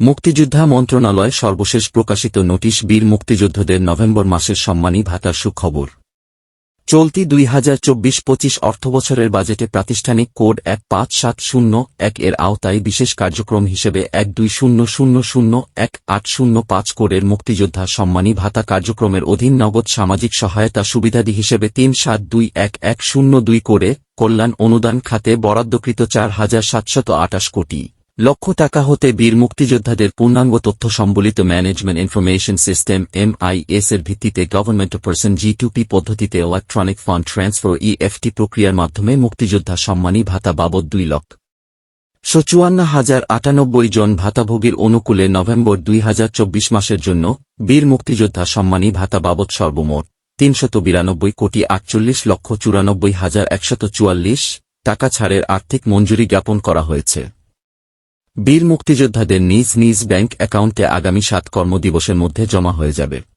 মুক্তিযোদ্ধা মন্ত্রণালয় সর্বশেষ প্রকাশিত নোটিশ বীর মুক্তিযোদ্ধাদের নভেম্বর মাসের সম্মানী ভাতার সুখবর। চলতি দুই হাজার চব্বিশ পঁচিশ অর্থবছরের বাজেটে প্রাতিষ্ঠানিক কোড এক পাঁচ সাত শূন্য এক এর আওতায় বিশেষ কার্যক্রম হিসেবে এক দুই শূন্য শূন্য শূন্য এক আট শূন্য পাঁচ কোডের মুক্তিযোদ্ধা সম্মানী ভাতা কার্যক্রমের অধীন নগদ সামাজিক সহায়তা সুবিধাদি হিসেবে তিন সাত দুই এক এক শূন্য দুই কোডে কল্যাণ অনুদান খাতে বরাদ্দকৃত চার হাজার সাতশত আটাশ কোটি। লক্ষ টাকা হতে বীর মুক্তিযোদ্ধাদের পূর্ণাঙ্গ তথ্য সম্বলিত ম্যানেজমেন্ট ইনফরমেশন সিস্টেম এমআইএস এর ভিত্তিতে গভর্নমেন্ট পার্সন জি টুপি পদ্ধতিতে ইলেকট্রনিক ফান্ড ট্রান্সফার ইএফটি প্রক্রিয়ার মাধ্যমে মুক্তিযোদ্ধা সম্মানী ভাতা বাবদ দুই লক্ষ সচুয়ান্ন হাজার আটানব্বই জন ভাতাভোগীর অনুকূলে নভেম্বর দুই হাজার চব্বিশ মাসের জন্য বীর মুক্তিযোদ্ধা সম্মানী ভাতা বাবদ সর্বমোট তিনশত বিরানব্বই কোটি আটচল্লিশ লক্ষ চুরানব্বই হাজার একশত চুয়াল্লিশ টাকা ছাড়ের আর্থিক মঞ্জুরি জ্ঞাপন করা হয়েছে। বীর মুক্তিযোদ্ধাদের নিজ নিজ ব্যাংক অ্যাকাউন্টে আগামী সাত কর্মদিবসের মধ্যে জমা হয়ে যাবে।